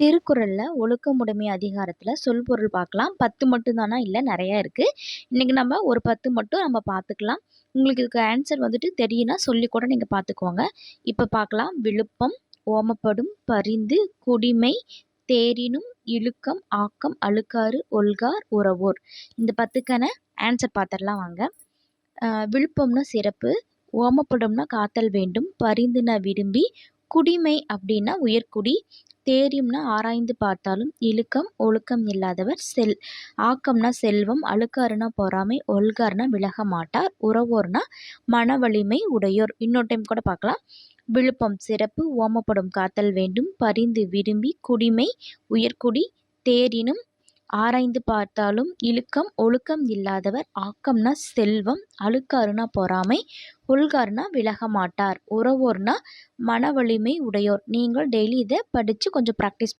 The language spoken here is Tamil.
திருக்குறளில் ஒழுக்கமுடைமை அதிகாரத்தில் சொல்பொருள் பார்க்கலாம். பத்து மட்டும்தானா? இல்லை நிறையா இருக்குது இன்றைக்கி நம்ம ஒரு பத்து மட்டும் நம்ம பார்த்துக்கலாம். உங்களுக்கு இதுக்கு ஆன்சர் வந்துட்டு தெரியும்னா சொல்லி கூட நீங்கள் பார்த்துக்கோங்க. இப்போ பார்க்கலாம். விழுப்பம் ஓமப்படும் பரிந்து குடிமை தேரினும் இழுக்கம் ஆக்கம் அழுக்காறு ஒல்கார் உறவோர். இந்த பத்துக்கான ஆன்சர் பார்த்துடலாம் வாங்க. விழுப்பம்னா சிறப்பு ஓமப்படும்னா காத்தல் வேண்டும் பரிந்துனா விரும்பி குடிமை அப்படின்னா உயர்குடி. தேரியும்னா ஆராய்ந்து பார்த்தாலும் இழுக்கம் ஒழுக்கம் இல்லாதவர் செல். ஆக்கம்னா செல்வம் அழுக்காருனா பொறாமை ஒல்கார்னா விலக மாட்டார். உறவோர்னா மன வலிமை உடையோர். இன்னொரு டைம் கூட பார்க்கலாம். விழுப்பம் சிறப்பு ஓமப்படும் காத்தல் வேண்டும். பரிந்து விரும்பி குடிமை உயர்குடி தேரினும் ஆராய்ந்து பார்த்தாலும் இழுக்கம் ஒழுக்கம் இல்லாதவர். ஆக்கம்னா செல்வம் அழுக்காறுனா பொறாமை உள்கார்னா விலக மாட்டார். உறவோர்னா மன வலிமை உடையோர். நீங்கள் டெய்லி இதை படித்து கொஞ்சம் ப்ராக்டிஸ்